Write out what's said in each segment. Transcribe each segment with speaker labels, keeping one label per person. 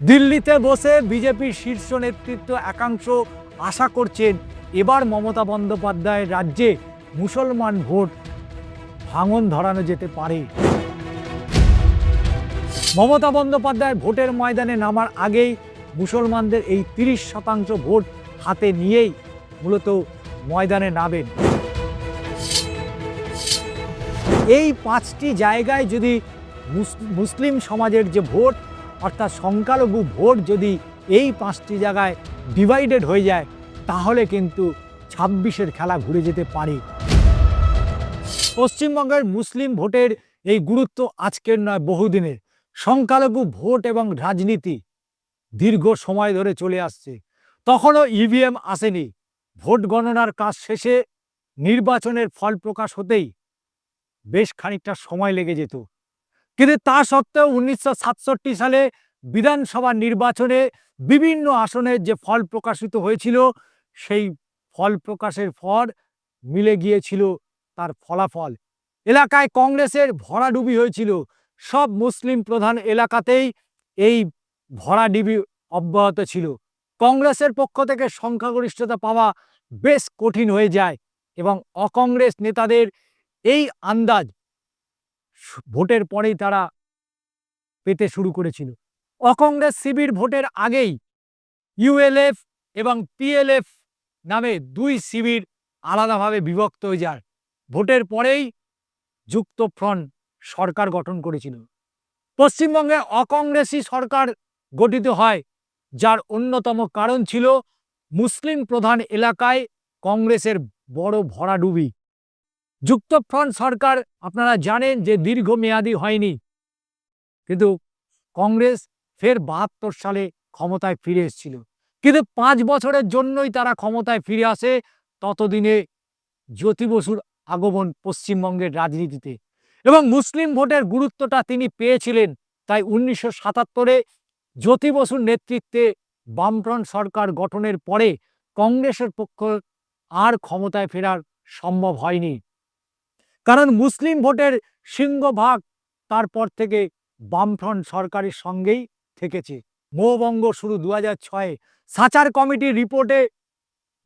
Speaker 1: দিল্লিতে বসে বিজেপির শীর্ষ নেতৃত্ব একাংশ আশা করছেন এবার মমতা বন্দ্যোপাধ্যায়ের রাজ্যে মুসলমান ভোট ভাঙন ধরানো যেতে পারে। মমতা বন্দ্যোপাধ্যায়ের ভোটের ময়দানে নামার আগেই মুসলমানদের এই তিরিশ শতাংশ ভোট হাতে নিয়েই মূলত ময়দানে নামেন। এই পাঁচটি জায়গায় যদি মুসলিম সমাজের যে ভোট অর্থাৎ সংখ্যালঘু ভোট যদি এই পাঁচটি জায়গায় ডিভাইডেড হয়ে যায়, তাহলে কিন্তু ছাব্বিশের খেলা ঘুরে যেতে পারে। পশ্চিমবঙ্গের মুসলিম ভোটের এই গুরুত্ব আজকের নয়, বহুদিনের। সংখ্যালঘু ভোট এবং রাজনীতি দীর্ঘ সময় ধরে চলে আসছে। তখনও ইভিএম আসেনি। ভোট গণনার কাজ শেষে নির্বাচনের ফল প্রকাশ হতেই বেশ খানিকটা সময় লেগে যেত। কিন্তু তা সত্ত্বেও উনিশশো সাতষট্টি সালে বিধানসভা নির্বাচনে বিভিন্ন আসনের যে ফল প্রকাশিত হয়েছিল, সেই ফল প্রকাশের পর মিলে গিয়েছিল তার ফলাফল। এলাকায় কংগ্রেসের ভরাডুবি হয়েছিল। সব মুসলিম প্রধান এলাকাতেই এই ভরাডুবি অব্যাহত ছিল। কংগ্রেসের পক্ষ থেকে সংখ্যাগরিষ্ঠতা পাওয়া বেশ কঠিন হয়ে যায় এবং অকংগ্রেস নেতাদের এই আন্দাজ ভোটের পরেই তারা পেতে শুরু করেছিল। অকংগ্রেস শিবির ভোটের আগেই ইউএলএফ এবং পিএলএফ নামে দুই শিবির আলাদাভাবে বিভক্ত হয়ে যায়। ভোটের পরেই যুক্ত ফ্রন্ট সরকার গঠন করেছিল। পশ্চিমবঙ্গে অকংগ্রেসি সরকার গঠিত হয়, যার অন্যতম কারণ ছিল মুসলিম প্রধান এলাকায় কংগ্রেসের বড় ভরাডুবি। যুক্তফ্রন্ট সরকার, আপনারা জানেন যে দীর্ঘমেয়াদী হয়নি। কিন্তু কংগ্রেস ফের বাহাত্তর সালে ক্ষমতায় ফিরে এসেছিল। কিন্তু পাঁচ বছরের জন্যই তারা ক্ষমতায় ফিরে আসে ততদিনে জ্যোতি বসুর আগমন পশ্চিমবঙ্গের রাজনীতিতে। এবং মুসলিম ভোটের গুরুত্বটা তিনি পেয়েছিলেন, তাই উনিশশো সাতাত্তরে জ্যোতি বসুর নেতৃত্বে বামফ্রন্ট সরকার গঠনের পরে কংগ্রেসের পক্ষ আর ক্ষমতায় ফেরার সম্ভব হয়নি। কারণ মুসলিম ভোটের সিংহভাগ তারপর থেকে বামফ্রন্ট সরকারের সঙ্গেই থেকেছে। মোহবঙ্গ শুরু দু হাজার ছয়ে। সাচার কমিটির রিপোর্টে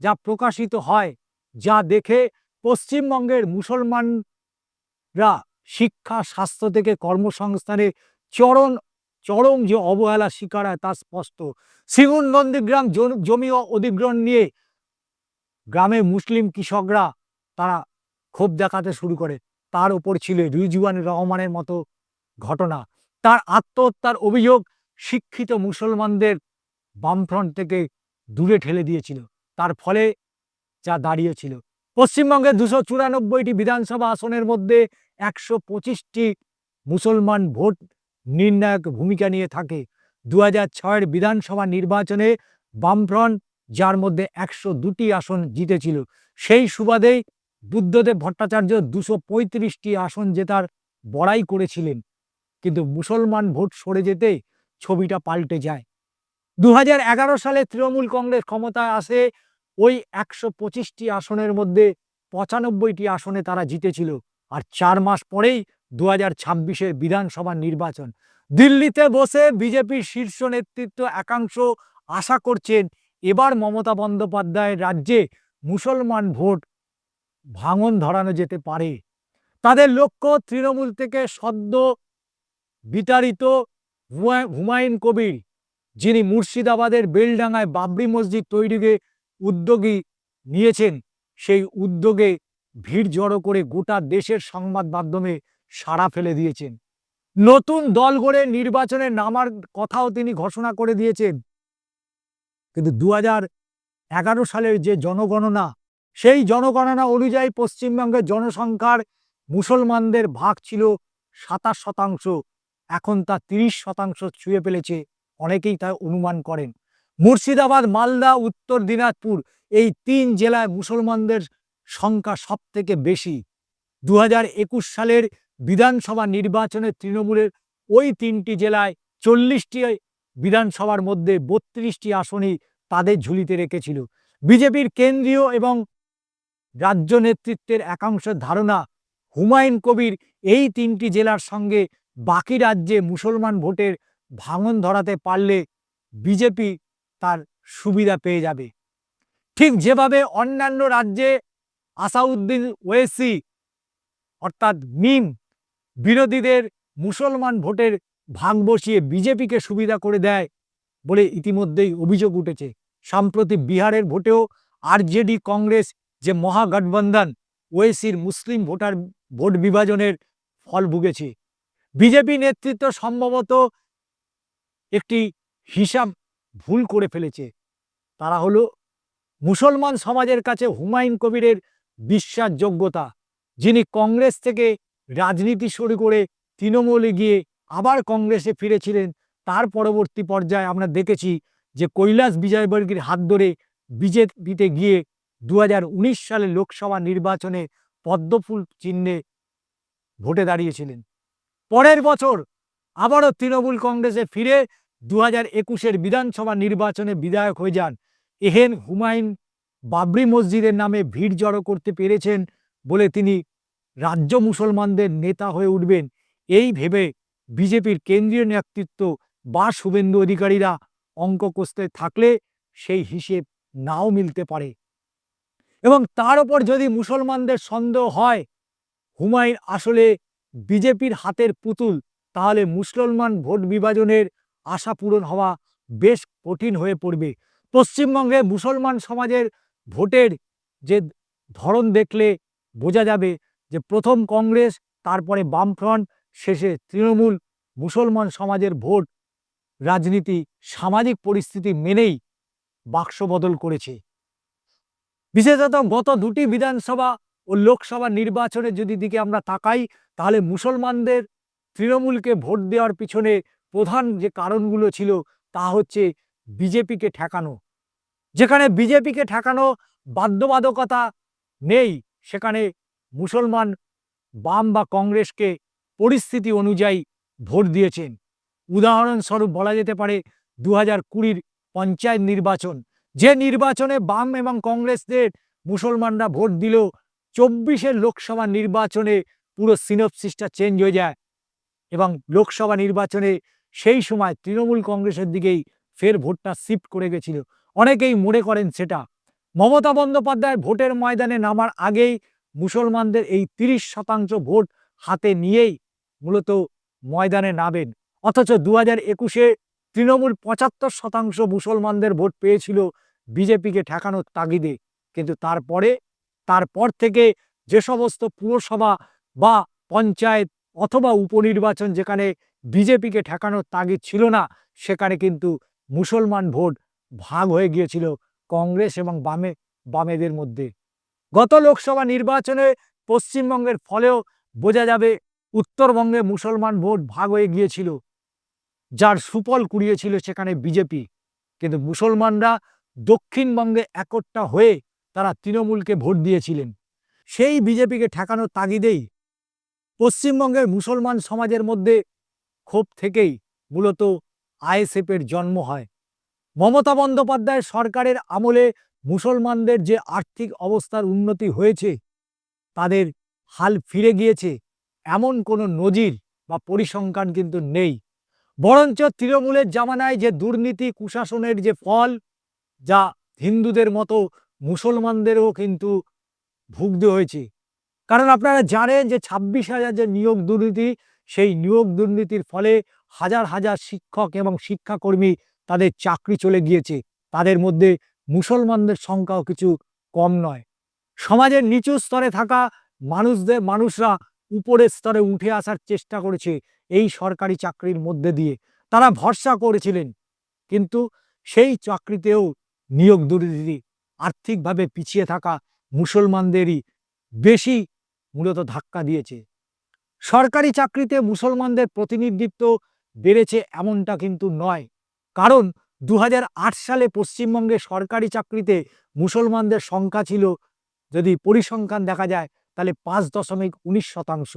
Speaker 1: যা প্রকাশিত হয়, যা দেখে পশ্চিমবঙ্গের মুসলমানরা শিক্ষা, স্বাস্থ্য থেকে কর্মসংস্থানে চরম চরম যে অবহেলা শিকার হয় তা স্পষ্ট। সিঙ্গুর নন্দীগ্রাম জমি অধিগ্রহণ নিয়ে গ্রামে মুসলিম কৃষকরা তারা ক্ষোভ দেখাতে শুরু করে। তার ওপর ছিল রিজওয়ান রহমানের মতো ঘটনা। তার আত্মহত্যার অভিযোগ শিক্ষিত মুসলমানদের বামফ্রন্ট থেকে দূরে ঠেলে দিয়েছিল। তার ফলে যা দাঁড়িয়েছিল। পশ্চিমবঙ্গের দুশো চুরানব্বইটি বিধানসভা আসনের মধ্যে একশো পঁচিশটি মুসলমান ভোট নির্ণায়ক ভূমিকা নিয়ে থাকে। দু হাজার ছয়ের বিধানসভা নির্বাচনে বামফ্রন্ট, যার মধ্যে একশো দুটি আসন জিতেছিল, সেই সুবাদেই বুদ্ধদেব ভট্টাচার্য দুশো পঁয়ত্রিশটি আসন জেতার বড়াই করেছিলেন। কিন্তু মুসলমান ভোট সরে যেতে ছবিটা পাল্টে যায়। দু হাজার এগারো সালে তৃণমূল কংগ্রেস ক্ষমতায় আসে, ওই একশো পঁচিশটি আসনের মধ্যে পঁচানব্বইটি আসনে তারা জিতেছিল। আর চার মাস পরেই দু হাজার ছাব্বিশের বিধানসভা নির্বাচন। দিল্লিতে বসে বিজেপির শীর্ষ নেতৃত্ব একাংশ আশা করছেন, এবার মমতা বন্দ্যোপাধ্যায়ের রাজ্যে মুসলমান ভোট ভাঙন ধরানো যেতে পারে। তাদের লক্ষ্য তৃণমূল থেকে সদ্য বিতাড়িত হুমায়ুন কবির, যিনি মুর্শিদাবাদের বেলডাঙ্গায় বাবরি মসজিদ তৈরিকে উদ্যোগী নিয়েছেন, সেই উদ্যোগে ভিড় জড়ো করে গোটা দেশের সংবাদ মাধ্যমে সাড়া ফেলে দিয়েছেন। নতুন দল গড়ে নির্বাচনে নামার কথাও তিনি ঘোষণা করে দিয়েছেন। কিন্তু দু সালের যে জনগণনা সেই জনগণনা অনুযায়ী পশ্চিমবঙ্গের জনসংখ্যার মুসলমানদের ভাগ ছিল সাতাশ শতাংশ। এখন তা তিরিশ শতাংশ ছুঁয়ে ফেলেছে। অনেকেই তা অনুমান করেন। মুর্শিদাবাদ, মালদা, উত্তর দিনাজপুর এই তিন জেলায় মুসলমানদের সংখ্যা সব থেকে বেশি দু সালের বিধানসভা নির্বাচনে তৃণমূলের ওই তিনটি জেলায় চল্লিশটি বিধানসভার মধ্যে বত্রিশটি আসনই তাদের ঝুলিতে রেখেছিল। বিজেপির কেন্দ্রীয় এবং রাজ্য নেতৃত্বের একাংশের ধারণা, হুমায়ুন কবির এই তিনটি জেলার সঙ্গে বাকি রাজ্যে মুসলমান ভোটের ভাঙন ধরাতে পারলে বিজেপি তার সুবিধা পেয়ে যাবে। ঠিক যেভাবে অন্যান্য রাজ্যে আসাউদ্দিন ওয়েসি অর্থাৎ মিম বিরোধীদের মুসলমান ভোটের ভাগ বসিয়ে বিজেপিকে সুবিধা করে দেয় বলে ইতিমধ্যেই অভিযোগ উঠেছে। সাম্প্রতিক বিহারের ভোটেও আরজেডি কংগ্রেস যে মহাগঠবন্ধন ওয়েসির মুসলিম ভোটার, ভোট বিভাজনের ফল ভুগেছে। বিজেপি নেতৃত্ব সম্ভবত একটি হিসাব ভুল করে ফেলেছে। তারা হলো মুসলমান সমাজের কাছে হুমায়ুন কবিরের বিশ্বাসযোগ্যতা, যিনি কংগ্রেস থেকে রাজনীতি শুরু করে তৃণমূলে গিয়ে আবার কংগ্রেসে ফিরেছিলেন। তার পরবর্তী পর্যায়ে আমরা দেখেছি যে কৈলাস বিজয়বর্গীর হাত ধরে বিজেপিতে গিয়ে দু হাজার উনিশ সালে লোকসভা নির্বাচনে পদ্মফুল চিহ্নে ভোটে দাঁড়িয়েছিলেন। পরের বছর আবারও তৃণমূল কংগ্রেসে ফিরে দু হাজার একুশের বিধানসভা নির্বাচনে বিধায়ক হয়ে যান এহেন হুমায়ুন। বাবরি মসজিদের নামে ভিড় জড়ো করতে পেরেছেন বলে তিনি রাজ্য মুসলমানদের নেতা হয়ে উঠবেন। এই ভেবে বিজেপির কেন্দ্রীয় নেতৃত্ব বা শুভেন্দু অধিকারীরা অঙ্ক কষতে থাকলে সেই হিসেব নাও মিলতে পারে। এবং তার উপর যদি মুসলমানদের সন্দেহ হয়, হুমায়ুন আসলে বিজেপির হাতের পুতুল, তাহলে মুসলমান ভোট বিভাজনের আশা পূরণ হওয়া বেশ কঠিন হয়ে পড়বে। পশ্চিমবঙ্গে মুসলমান সমাজের ভোটের যে ধরন দেখলে বোঝা যাবে যে প্রথম কংগ্রেস, তারপরে বামফ্রন্ট, শেষে তৃণমূল, মুসলমান সমাজের ভোট রাজনীতি সামাজিক পরিস্থিতি মেনেই বাক্স বদল করেছে। বিশেষত গত দুটি বিধানসভা ও লোকসভা নির্বাচনের যদি দিকে আমরা তাকাই, তাহলে মুসলমানদের তৃণমূলকে ভোট দেওয়ার পিছনে প্রধান যে কারণগুলো ছিল, তা হচ্ছে বিজেপিকে ঠেকানো। যেখানে বিজেপিকে ঠেকানো বাধ্যবাধকতা নেই, সেখানে মুসলমান বাম বা কংগ্রেসকে পরিস্থিতি অনুযায়ী ভোট দিয়েছেন। উদাহরণস্বরূপ বলা যেতে পারে দু হাজার কুড়ির পঞ্চায়েত নির্বাচন। যে নির্বাচনে বাম এবং কংগ্রেসদের মুসলমানরা ভোট দিল চব্বিশের লোকসভা নির্বাচনে পুরো সিনপসিসটা চেঞ্জ হয়ে যায় এবং লোকসভা নির্বাচনে সেই সময় তৃণমূল কংগ্রেসের দিকেই ফের ভোটটা শিফট করে গেছিল। অনেকেই মনে করেন সেটা। মমতা বন্দ্যোপাধ্যায় ভোটের ময়দানে নামার আগেই মুসলমানদের এই তিরিশ শতাংশ ভোট হাতে নিয়েই মূলত ময়দানে নামেন। অথচ দু হাজার একুশে তৃণমূল পঁচাত্তর শতাংশ মুসলমানদের ভোট পেয়েছিল বিজেপিকে ঠেকানোর তাগিদে। কিন্তু তারপরে, তারপর থেকে যে সমস্ত পুরসভা বা পঞ্চায়েত অথবা উপনির্বাচন যেখানে বিজেপিকে ঠেকানোর তাগিদ ছিল না, সেখানে কিন্তু মুসলমান ভোট ভাগ হয়ে গিয়েছিল কংগ্রেস এবং বামে, বামেদের মধ্যে। গত লোকসভা নির্বাচনে পশ্চিমবঙ্গের ফলেও বোঝা যাবে, উত্তরবঙ্গে মুসলমান ভোট ভাগ হয়ে গিয়েছিল। যার সুফল কুড়িয়েছিল সেখানে বিজেপি। কিন্তু মুসলমানরা দক্ষিণবঙ্গে একট্টা হয়ে তারা তৃণমূলকে ভোট দিয়েছিলেন। সেই বিজেপিকে ঠেকানোর তাগিদেই পশ্চিমবঙ্গের মুসলমান সমাজের মধ্যে ক্ষোভ থেকেই মূলত আইএসএফের জন্ম হয়। মমতা বন্দ্যোপাধ্যায় সরকারের আমলে মুসলমানদের যে আর্থিক অবস্থার উন্নতি হয়েছে, তাদের হাল ফিরে গিয়েছে, এমন কোনো নজির বা পরিসংখ্যান কিন্তু নেই। বরঞ্চ তৃণমূলের জামানায় যে দুর্নীতি, কুশাসনের যে ফল, যা হিন্দুদের মতো মুসলমানদেরও কিন্তু ভুগতে হয়েছে। কারণ আপনারা জানেন যে ছাব্বিশ হাজার যে নিয়োগ দুর্নীতি, সেই নিয়োগ দুর্নীতির ফলে হাজার হাজার শিক্ষক এবং শিক্ষাকর্মী তাদের চাকরি চলে গিয়েছে। তাদের মধ্যে মুসলমানদের সংখ্যাও কিছু কম নয়। সমাজের নিচু স্তরে থাকা মানুষদের, মানুষরা উপরের স্তরে উঠে আসার চেষ্টা করেছে। এই সরকারি চাকরির মধ্যে দিয়ে তারা ভরসা করেছিলেন। কিন্তু সেই চাকরিতেও নিয়োগ দুর্নীতি, আর্থিকভাবে পিছিয়ে থাকা মুসলমানদেরই বেশি মূলত ধাক্কা দিয়েছে। সরকারি চাকরিতে মুসলমানদের প্রতিনিধিত্ব বেড়েছে এমনটা কিন্তু নয়। কারণ দু হাজার আট সালে পশ্চিমবঙ্গে সরকারি চাকরিতে মুসলমানদের সংখ্যা ছিল যদি পরিসংখ্যান দেখা যায় তাহলে পাঁচ দশমিক উনিশ শতাংশ।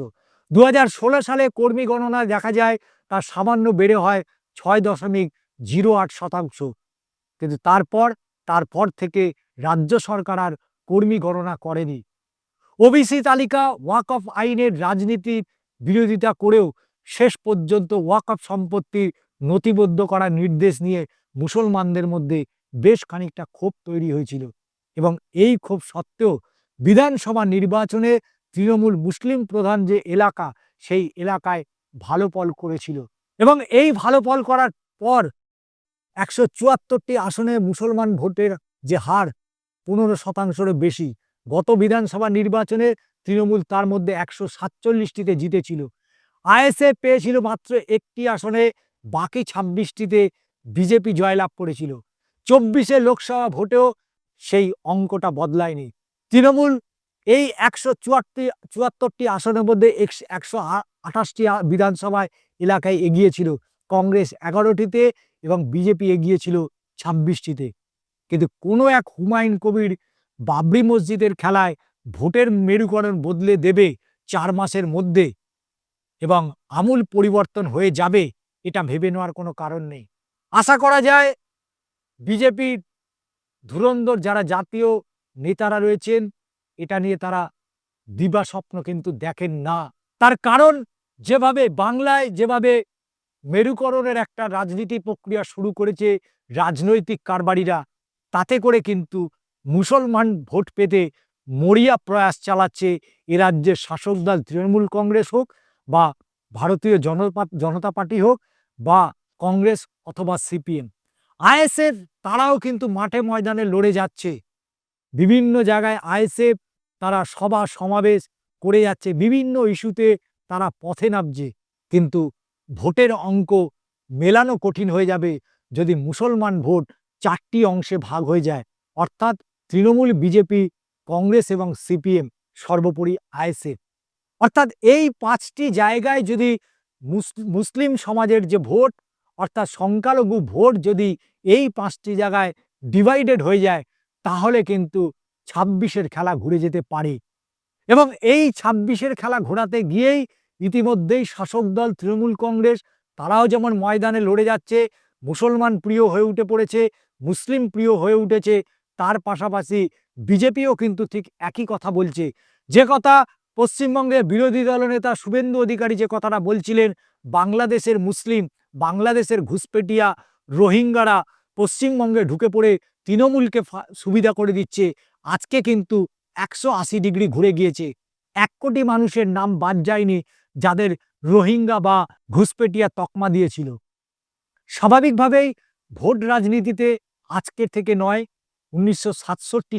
Speaker 1: দু হাজার ষোলো সালে কর্মী গণনা দেখা যায় তা সামান্য বেড়ে হয় ছয় দশমিক জিরো আট শতাংশ। কিন্তু তারপর তারপর থেকে রাজ্য সরকার আর কর্মী গণনা করেনি। ওবিসি তালিকা ওয়াক অফ আইনের রাজনীতির বিরোধিতা করেও শেষ পর্যন্ত ওয়াক অফ সম্পত্তি নথিবদ্ধ করার নির্দেশ নিয়ে মুসলমানদের মধ্যে বেশ খানিকটা ক্ষোভ তৈরি হয়েছিল। এবং এই ক্ষোভ সত্ত্বেও বিধানসভা নির্বাচনে তৃণমূল মুসলিম প্রধান যে এলাকা, সেই এলাকায় ভালো ফল করেছিল। এবং এই ভালো ফল করার পর একশো চুয়াত্তরটি আসনে মুসলমান ভোটের যে হার পনেরো শতাংশেরও বেশি। গত বিধানসভা নির্বাচনে তৃণমূল তার মধ্যে একশো সাতচল্লিশটিতে জিতেছিল। আইএসএ পেয়েছিল মাত্র একটি আসনে, বাকি ছাব্বিশটিতে বিজেপি জয়লাভ করেছিল। চব্বিশে লোকসভা ভোটেও সেই অঙ্কটা বদলায়নি। তৃণমূল এই একশো চুয়াত্তর চুয়াত্তরটি আসনের মধ্যে একশো আঠাশটি বিধানসভায় এলাকায় এগিয়েছিল কংগ্রেস এগারোটিতে এবং বিজেপি এগিয়েছিল ছাব্বিশটিতে। কিন্তু কোনো এক হুমায়ুন কবির বাবরি মসজিদের খেলায় ভোটের মেরুকরণ বদলে দেবে চার মাসের মধ্যে এবং আমূল পরিবর্তন হয়ে যাবে, এটা ভেবে নেওয়ার কোনো কারণ নেই। আশা করা যায়, বিজেপির ধুরন্ধর যারা জাতীয় নেতারা রয়েছেন এটা নিয়ে তারা দিবা স্বপ্ন কিন্তু দেখেন না। তার কারণ, যেভাবে বাংলায় যেভাবে মেরুকরণের একটা রাজনীতি প্রক্রিয়া শুরু করেছে রাজনৈতিক কারবারিরা, তাতে করে কিন্তু মুসলমান ভোট পেতে মরিয়া প্রয়াস চালাচ্ছে এ রাজ্যের শাসক দল, তৃণমূল কংগ্রেস হোক বা ভারতীয় জনতা জনতা পার্টি হোক বা কংগ্রেস অথবা সিপিএম। আইএসএফ তারাও কিন্তু মাঠে ময়দানে লড়ে যাচ্ছে। বিভিন্ন জায়গায় আইএসএফ তারা সভা সমাবেশ করে যাচ্ছে। বিভিন্ন ইস্যুতে তারা পথে নামছে। কিন্তু ভোটের অঙ্ক মেলানো কঠিন হয়ে যাবে যদি মুসলমান ভোট চারটি অংশে ভাগ হয়ে যায়। অর্থাৎ তৃণমূল, বিজেপি, কংগ্রেস এবং সিপিএম সর্বোপরি আইএসএফ অর্থাৎ এই পাঁচটি জায়গায় যদি মুসলিম সমাজের যে ভোট, অর্থাৎ সংখ্যালঘু ভোট যদি এই পাঁচটি জায়গায় ডিভাইডেড হয়ে যায়, তাহলে কিন্তু ছাব্বিশের খেলা ঘুরে যেতে পারে। এবং এই ছাব্বিশের খেলা ঘোরাতে গিয়েই ইতিমধ্যেই শাসক দল, তৃণমূল কংগ্রেস, তারাও যেমন ময়দানে লড়ে যাচ্ছে, মুসলমান প্রিয় হয়ে উঠে পড়েছে, মুসলিম প্রিয় হয়ে উঠেছে, তার পাশাপাশি বিজেপিও কিন্তু ঠিক একই কথা বলছে। যে কথা পশ্চিমবঙ্গের বিরোধী দলনেতা শুভেন্দু অধিকারী যে কথাটা বলছিলেন, বাংলাদেশের মুসলিম, বাংলাদেশের ঘুষপেটিয়া, রোহিঙ্গারা পশ্চিমবঙ্গে ঢুকে পড়ে তৃণমূলকে সুবিধা করে দিচ্ছে। আজকে কিন্তু একশো আশি ডিগ্রি ঘুরে গিয়েছে। এক কোটি মানুষের নাম বাদ যায়নি যাদের রোহিঙ্গা বা ঘুষপেটিয়া তকমা দিয়েছিল। স্বাভাবিকভাবেই ভোট রাজনীতিতে আজকের থেকে নয়, উনিশশো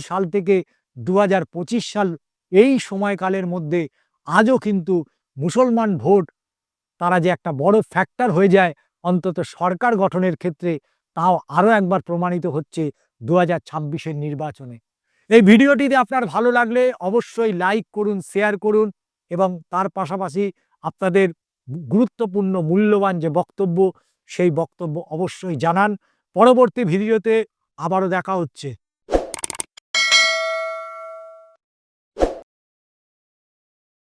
Speaker 1: সাল থেকে দু হাজার পঁচিশ সাল এই সময়কালের মধ্যে আজও কিন্তু মুসলমান ভোট, তারা যে একটা বড় ফ্যাক্টর হয়ে যায় অন্তত সরকার গঠনের ক্ষেত্রে, তাও আরও একবার প্রমাণিত হচ্ছে দু হাজার নির্বাচনে। এই ভিডিওটিতে আপনার ভালো লাগলে অবশ্যই লাইক করুন শেয়ার করুন এবং তার পাশাপাশি আপনাদের গুরুত্বপূর্ণ, মূল্যবান যে বক্তব্য, সেই বক্তব্য অবশ্যই জানান। পরবর্তী ভিডিওতে আবারও দেখা হচ্ছে।